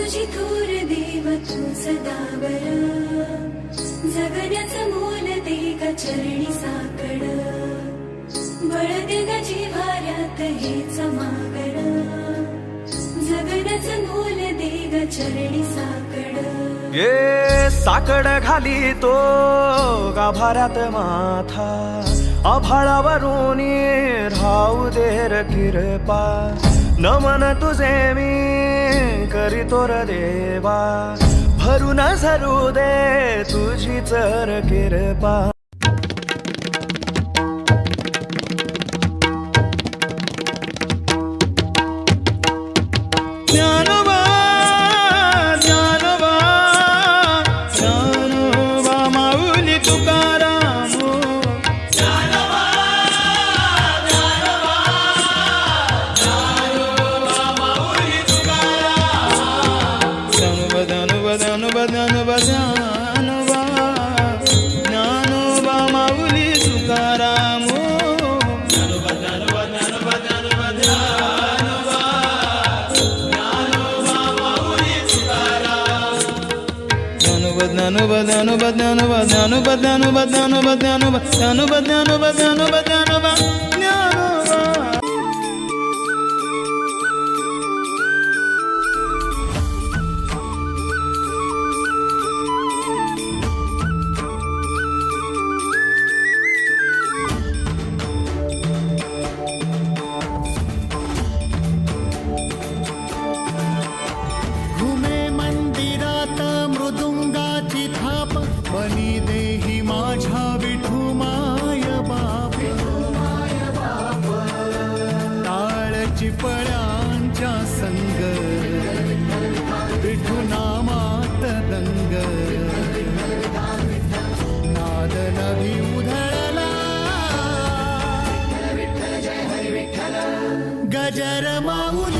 तुझी थोर देव तू सदा बरा. जगण्याचं मोल ते का चरणी साकड. बळ दे ग जिव्हाऱ्यात हे समागड जगण्याचं मोल दे ग चरणी साकड. ये साकड घाली तो गाभाऱ्यात माथा. आभाळावरून राहू देर किरपा नमन तुझे मी करीतो र देवा. भरून झरू दे तुझी चर किरपा. ಜ್ಞಾನೋ ಜ್ಞಾನವಾ ಜ್ಞಾನೋವ ಮೌಲಿ ಸುಖಾರಾಮೋ జ్ఞాను బదను బదను బదను బదను బదను బదను బదను బదను बनी देही माझ्या विठू माय बाप। टाळची पळ्यांच्या संग। विठू नामात रंग नाद उधळला। गजर माऊली